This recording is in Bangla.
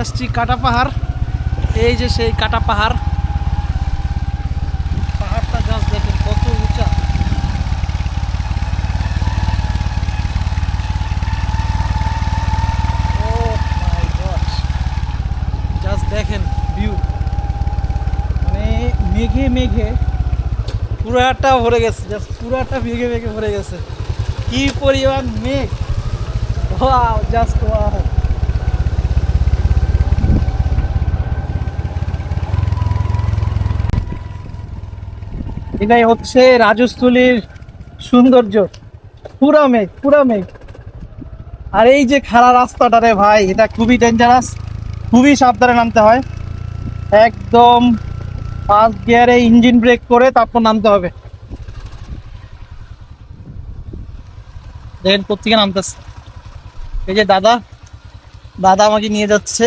আসছি কাটা পাহাড়। এই যে সেই কাটা পাহাড়। পাহাড়টা গাছ দেখেন কত উঁচা। ও মাই গড জাস্ট দেখেন ভিউ মানে মেঘে মেঘে পুরাটা ভরে গেছে। জাস্ট পুরাটা মেঘে মেঘে ভরে গেছে। কি পরিমাণ মেঘ। ওয়াও জাস্ট ওয়াও এটাই হচ্ছে রাজস্থলীর সৌন্দর্য। পুরা মেঘ পুরা মেঘ। আর এই যে খাড়া রাস্তাটা রে ভাই, এটা খুবই ডেঞ্জারাস খুবই সাবধানে নামতে হয়। একদম ফার্স্ট গিয়ারে ইঞ্জিন ব্রেক করে তারপর নামতে হবে। দেখেন কোথেকে নামতেছে? এই যে দাদা দাদা আমাকে নিয়ে যাচ্ছে।